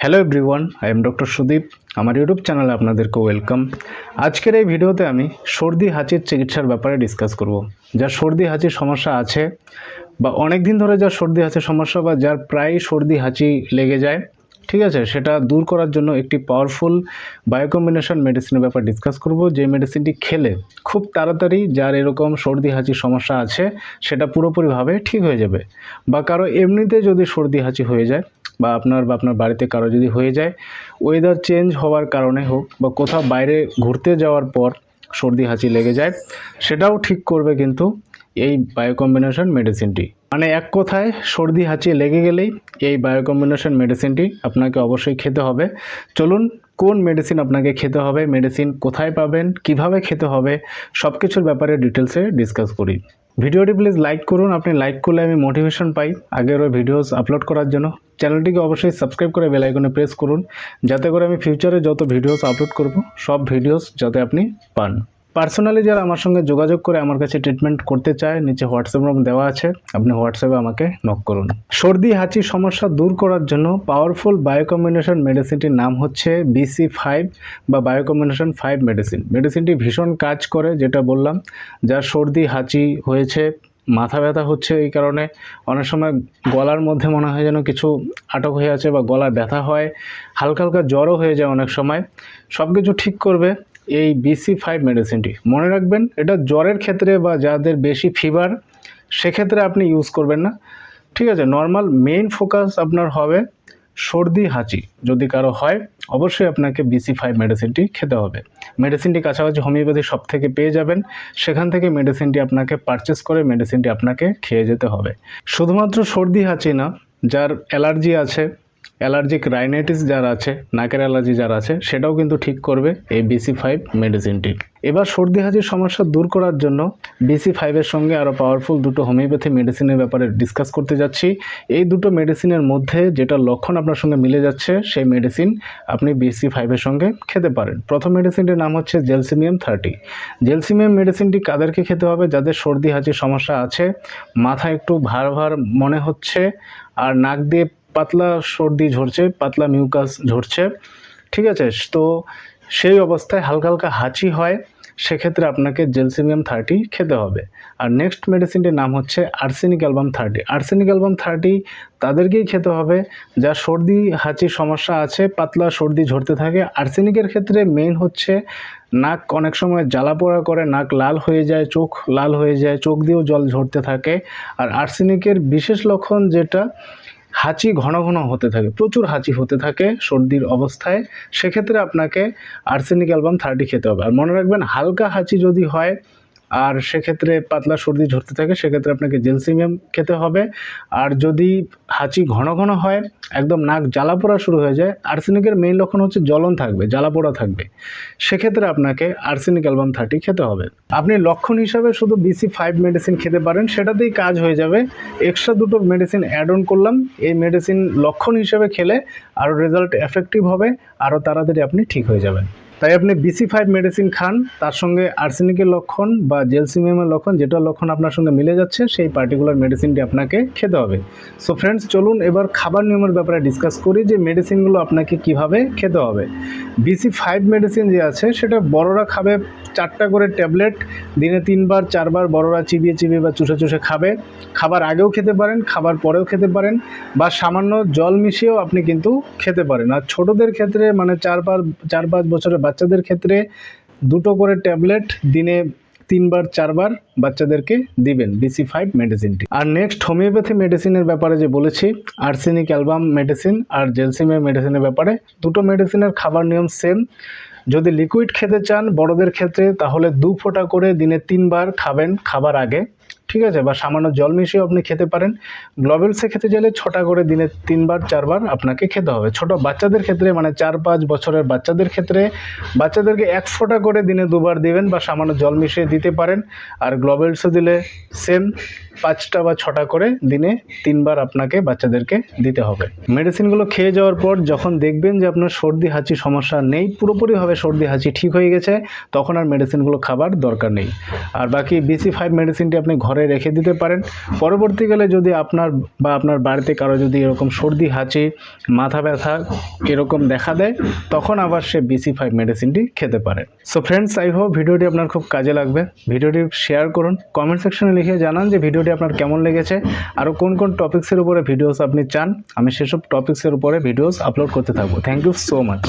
Hello everyone I am doctor Sudip আমার YouTube চ্যানেলে আপনাদেরকে ওয়েলকাম আজকের এই ভিডিওতে আমি সর্দি হাঁচির চিকিৎসার ব্যাপারে ডিসকাস করব। যা সর্দি হাঁচির সমস্যা আছে বা অনেক দিন ধরে যা সর্দি হাঁচির সমস্যা বা যার প্রায় সর্দি হাঁচি লেগে যায় ঠিক আছে, সেটা দূর করার জন্য একটি পাওয়ারফুল বায়োকম্বিনেশন মেডিসিনের ব্যাপার ডিসকাস করব। যে মেডিসিনটি খেলে খুব তাড়াতাড়ি যার এরকম সর্দি হাঁচির সমস্যা আছে, সেটা পুরোপুরিভাবে ঠিক হয়ে যাবে। বা কারও এমনিতে যদি সর্দি, হাঁচি হয়ে যায়, বা আপনার বা আপনার বাড়িতে কারও যদি হয়ে যায় ওয়েদার চেঞ্জ হওয়ার কারণে হোক বা কোথাও বাইরে ঘুরতে যাওয়ার পর সর্দি, হাঁচি লেগে যায়। সেটাও ঠিক করবে কিন্তু এই বায়ো কম্বিনেশন মেডিসিনটি মানে এক কথায় সর্দি, হাঁচি লেগে গেলেই এই বায়ো কম্বিনেশন মেডিসিনটি আপনাকে অবশ্যই খেতে হবে। চলুন, কোন মেডিসিন আপনাকে খেতে হবে মেডিসিন কোথায় পাবেন, কীভাবে খেতে হবে সব কিছুর ব্যাপারে ডিটেলসে ডিসকাস করি। ভিডিওটি প্লিজ লাইক করুন। আপনি লাইক করলে আমি মোটিভেশন পাই আগের ওই ভিডিওস আপলোড করার জন্য। চ্যানেলটিকে অবশ্যই সাবস্ক্রাইব করে বেল আইকনে প্রেস করুন। যাতে করে আমি ফিউচারে যত ভিডিওস আপলোড করব, সব ভিডিওস যাতে আপনি পান। পার্সোনালি যারা আমার সঙ্গে যোগাযোগ করে আমার কাছে ট্রিটমেন্ট করতে চায়, নিচে হোয়াটসঅ্যাপ নম্বর দেওয়া আছে। আপনি হোয়াটসঅ্যাপে আমাকে নক করুন। সর্দি, হাঁচি সমস্যা দূর করার জন্য পাওয়ারফুল বায়োকম্বিনেশন মেডিসিনটির নাম হচ্ছে B C five biocombination five medicine মেডিসিনটি ভীষণ কাজ করে, যেটা বললাম, যার সর্দি, হাঁচি হয়েছে, মাথা ব্যথা হচ্ছে এই কারণে। অনেক সময় গলার মধ্যে মনে হয় যেন কিছু আটক হয়ে আছে বা গলা ব্যথা হয়, হালকা হালকা জ্বরও হয়ে যায় অনেক সময়। সব কিছু ঠিক করবে এই বিসি ফাইভ মেডিসিনটি মনে রাখবেন, এটা জ্বরের ক্ষেত্রে বা যাদের বেশি ফিভার সেক্ষেত্রে আপনি ইউজ করবেন না। ঠিক আছে নর্মাল মেইন ফোকাস আপনার হবে সর্দি, হাঁচি। যদি কারও হয়, অবশ্যই আপনাকে বিসি ফাইভ মেডিসিনটি খেতে হবে। মেডিসিনটি কাছাকাছি হোমিওপ্যাথি সব থেকে পেয়ে যাবেন। সেখান থেকে মেডিসিনটি আপনাকে পারচেস করে মেডিসিনটি আপনাকে খেয়ে যেতে হবে। শুধুমাত্র সর্দি, হাঁচি না, যার অ্যালার্জি আছে অ্যালার্জিক রাইনাইটিস যার আছে, নাকের অ্যালার্জি যার আছে, সেটাও কিন্তু ঠিক করবে এই বিসি ফাইভ মেডিসিনটি। এবার সর্দি হাজির সমস্যা দূর করার জন্য বিসি ফাইভের সঙ্গে আরও পাওয়ারফুল দুটো হোমিওপ্যাথি মেডিসিনের ব্যাপারে ডিসকাস করতে যাচ্ছি। এই দুটো মেডিসিনের মধ্যে যেটা লক্ষণ আপনার সঙ্গে মিলে যাচ্ছে, সেই মেডিসিন আপনি বিসি ফাইভের সঙ্গে খেতে পারেন। প্রথম মেডিসিনটির নাম হচ্ছে জেলসিমিয়াম থার্টি জেলসিমিয়াম মেডিসিনটি কাদেরকে খেতে হবে? যাদের সর্দি হাজির সমস্যা আছে, মাথা একটু ভার ভার মনে হচ্ছে, আর নাক দিয়ে পাতলা সর্দি ঝরছে, পাতলা মিউকাস ঝরছে, ঠিক আছে? তো সেই অবস্থায় হালকা হালকা হাঁচি হয়, সেক্ষেত্রে আপনাকে জেলসিমিয়াম থার্টি খেতে হবে। আর নেক্সট মেডিসিনটির নাম হচ্ছে arsenic album thirty arsenic album thirty তাদেরকেই খেতে হবে। যার সর্দি হাঁচির সমস্যা আছে, পাতলা সর্দি ঝরতে থাকে আর্সেনিকের ক্ষেত্রে মেইন হচ্ছে নাক অনেক সময় জ্বালা পোড়া করে, নাক লাল হয়ে যায়, চোখ লাল হয়ে যায়, চোখ দিয়েও জল ঝরতে থাকে। আর আর্সেনিকের বিশেষ লক্ষণ যেটা হাঁচি ঘন ঘন হতে থাকে, প্রচুর হাঁচি হতে থাকে সর্দির অবস্থায়, সেক্ষেত্রে আপনাকে আর্সেনিক অ্যালবাম থার্টি খেতে হবে। আর মনে রাখবেন, হালকা হাঁচি যদি হয় আর সেক্ষেত্রে পাতলা সর্দি ঝরতে থাকে, সেক্ষেত্রে আপনাকে জেলসিমিয়াম খেতে হবে। আর যদি হাঁচি ঘন ঘন হয়, একদম নাক জ্বালা পোড়া শুরু হয়ে যায়, আর্সেনিকের মেইন লক্ষণ হচ্ছে জ্বলন থাকবে, জ্বালা পোড়া থাকবে। সেক্ষেত্রে আপনাকে আর্সেনিক অ্যালবাম থার্টি খেতে হবে। আপনি লক্ষণ হিসাবে শুধু বিসি ফাইভ মেডিসিন খেতে পারেন, সেটাতেই কাজ হয়ে যাবে। এক্সট্রা দুটো মেডিসিন অ্যাড অন করলাম, এই মেডিসিন লক্ষণ হিসেবে খেলে আরও রেজাল্ট এফেক্টিভ হবে আরও তাড়াতাড়ি আপনি ঠিক হয়ে যাবেন। তাই আপনি বিসি ফাইভ মেডিসিন খান, তার সঙ্গে আর্সেনিকের লক্ষণ বা জেলসিমিয়ামের লক্ষণ, যেটা লক্ষণ আপনার সঙ্গে মিলে যাচ্ছে, সেই পার্টিকুলার মেডিসিনটি আপনাকে খেতে হবে। সো ফ্রেন্ডস চলুন এবার খাবার নিয়মের ব্যাপারে ডিসকাস করি যে মেডিসিনগুলো আপনাকে কীভাবে খেতে হবে। বিসি ফাইভ মেডিসিন যে আছে, সেটা বড়রা খাবে চারটা করে ট্যাবলেট দিনে তিনবার, চারবার বড়রা চিবিয়ে চিবিয়ে বা চুষে চুষে খাবে। খাবার আগেও খেতে পারেন, খাবার পরেও খেতে পারেন, বা সামান্য জল মিশিয়েও আপনি কিন্তু খেতে পারেন। আর ছোটদের ক্ষেত্রে মানে চার পাঁচ চার পাঁচ বছরের বাচ্চাদের ক্ষেত্রে দুটো করে ট্যাবলেট দিনে তিনবার, চারবার বাচ্চাদেরকে দিবেন বিসি ফাইভ মেডিসিনটি আর নেক্সট হোমিওপ্যাথি মেডিসিনের ব্যাপারে যে বলেছি আর্সেনিক অ্যালবাম মেডিসিন আর জেলসিমের মেডিসিনের ব্যাপারে, দুটো মেডিসিনের খাবার নিয়ম সেম যদি লিকুইড খেতে চান বড়দের ক্ষেত্রে, তাহলে দু ফোঁটা করে দিনে তিনবার খাবেন খাবার আগে। ঠিক আছে, বা সামান্য জল মিশিয়েও আপনি খেতে পারেন। গ্লোবেলসে খেতে চাইলে ছটা করে দিনে তিনবার, চারবার আপনাকে খেতে হবে। ছোট বাচ্চাদের ক্ষেত্রে মানে চার পাঁচ বছরের বাচ্চাদের ক্ষেত্রে বাচ্চাদেরকে এক ফোঁটা করে দিনে দুবার দিবেন বা সামান্য জল মিশিয়ে দিতে পারেন। আর গ্লোবেলসে দিলে সেম পাঁচটা বা ছটা করে দিনে তিনবার আপনাকে বাচ্চাদেরকে দিতে হবে। মেডিসিনগুলো খেয়ে যাওয়ার পর যখন দেখবেন যে আপনার সর্দি, হাঁচি সমস্যা নেই, পুরোপুরিভাবে সর্দি, হাঁচি ঠিক হয়ে গেছে, তখন আর মেডিসিনগুলো খাবার দরকার নেই। আর বাকি বিসি ফাইভ মেডিসিনটি আপনি ঘরে রেখে দিতে পারেন। পরবর্তীকালে যদি আপনার বা আপনার বাড়িতে কারও যদি এরকম সর্দি, হাঁচি, মাথা ব্যথা এরকম দেখা দেয়, তখন আবার সে বিসি ফাইভ মেডিসিনটি খেতে পারে। সো ফ্রেন্ডস আই হোপ ভিডিওটি আপনার খুব কাজে লাগবে। ভিডিওটি শেয়ার করুন। কমেন্ট সেকশনে লিখে জানান যে ভিডিওটি আপনার কেমন লেগেছে আরও কোন কোন টপিক্সের উপরে ভিডিওস আপনি চান। আমি সেসব টপিক্সের উপরে ভিডিওস আপলোড করতে থাকব। Thank you so much